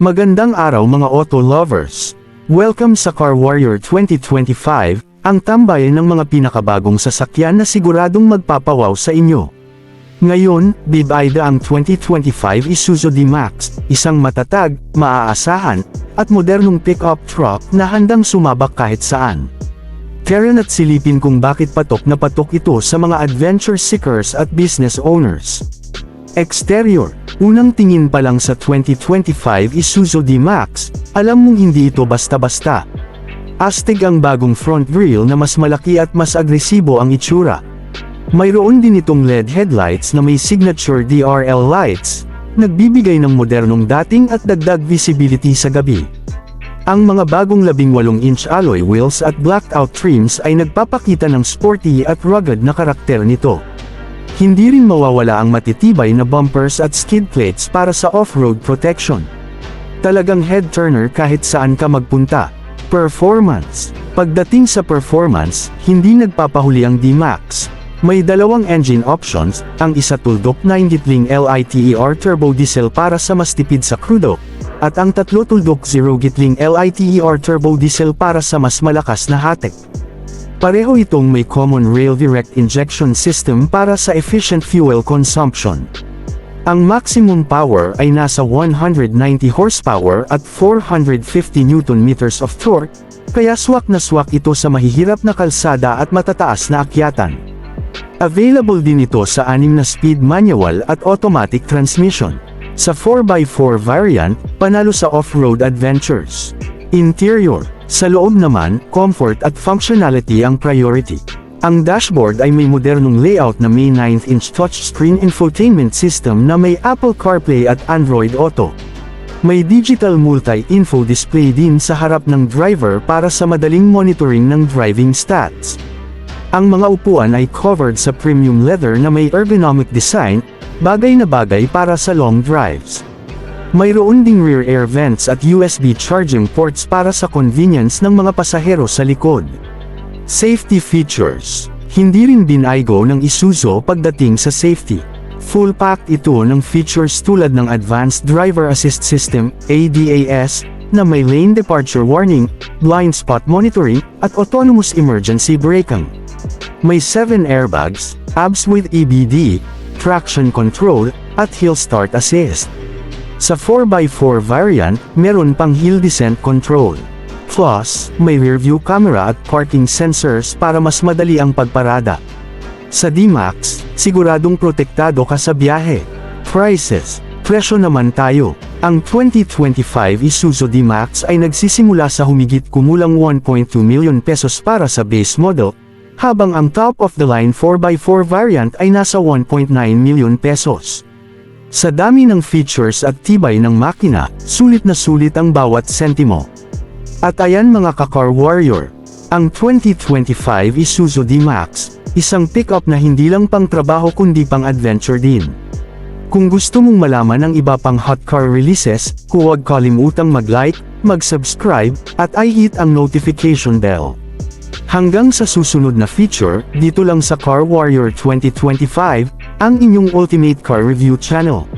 Magandang araw mga auto lovers! Welcome sa Car Warrior 2025, ang tambayan ng mga pinakabagong sasakyan na siguradong magpapawaw sa inyo. Ngayon, bibida ang 2025 Isuzu D-Max, isang matatag, maaasahan, at modernong pickup truck na handang sumabak kahit saan. Tara at silipin kung bakit patok na patok ito sa mga adventure seekers at business owners. Exterior Unang tingin pa lang sa 2025 Isuzu D-Max, alam mong hindi ito basta-basta. Astig ang bagong front grille na mas malaki at mas agresibo ang itsura. Mayroon din itong LED headlights na may signature DRL lights, nagbibigay ng modernong dating at dagdag visibility sa gabi. Ang mga bagong 18-inch alloy wheels at blacked out trims ay nagpapakita ng sporty at rugged na karakter nito. Hindi rin mawawala ang matitibay na bumpers at skid plates para sa off-road protection. Talagang head turner kahit saan ka magpunta. Performance Pagdating sa performance, hindi nagpapahuli ang D-Max. May dalawang engine options, ang isa tuldok 9 gitling LITER turbo diesel para sa mas tipid sa krudo, at ang tatlo tuldok 0 gitling LITER turbo diesel para sa mas malakas na hatek. Pareho itong may common rail direct injection system para sa efficient fuel consumption. Ang maximum power ay nasa 190 horsepower at 450 newton meters of torque, kaya swak na swak ito sa mahihirap na kalsada at matataas na akyatan. Available din ito sa 6 na speed manual at automatic transmission. Sa 4x4 variant, panalo sa off-road adventures. Interior Sa loob naman, comfort at functionality ang priority. Ang dashboard ay may modernong layout na may 9-inch touchscreen infotainment system na may Apple CarPlay at Android Auto. May digital multi-info display din sa harap ng driver para sa madaling monitoring ng driving stats. Ang mga upuan ay covered sa premium leather na may ergonomic design, bagay na bagay para sa long drives. Mayroon ding rear air vents at USB charging ports para sa convenience ng mga pasahero sa likod. Safety features. Hindi rin binaygo ng Isuzu pagdating sa safety. Full packed ito ng features tulad ng Advanced Driver Assist System, ADAS, na may lane departure warning, blind spot monitoring, at autonomous emergency braking. May 7 airbags, ABS with EBD, traction control, at hill start assist. Sa 4x4 variant, meron pang hill descent control. Plus, may rear view camera at parking sensors para mas madali ang pagparada. Sa D-Max, siguradong protektado ka sa biyahe. Prices, presyo naman tayo. Ang 2025 Isuzu D-Max ay nagsisimula sa humigit kumulang 1.2 million pesos para sa base model, habang ang top-of-the-line 4x4 variant ay nasa 1.9 million pesos. Sa dami ng features at tibay ng makina, sulit na sulit ang bawat sentimo. At ayan mga ka-car warrior, ang 2025 Isuzu D-Max, isang pickup na hindi lang pang trabaho kundi pang adventure din. Kung gusto mong malaman ang iba pang hot car releases, huwag kalimutang mag-like, mag-subscribe, at i-hit ang notification bell. Hanggang sa susunod na feature, dito lang sa Car Warrior 2025, ang inyong ultimate car review channel.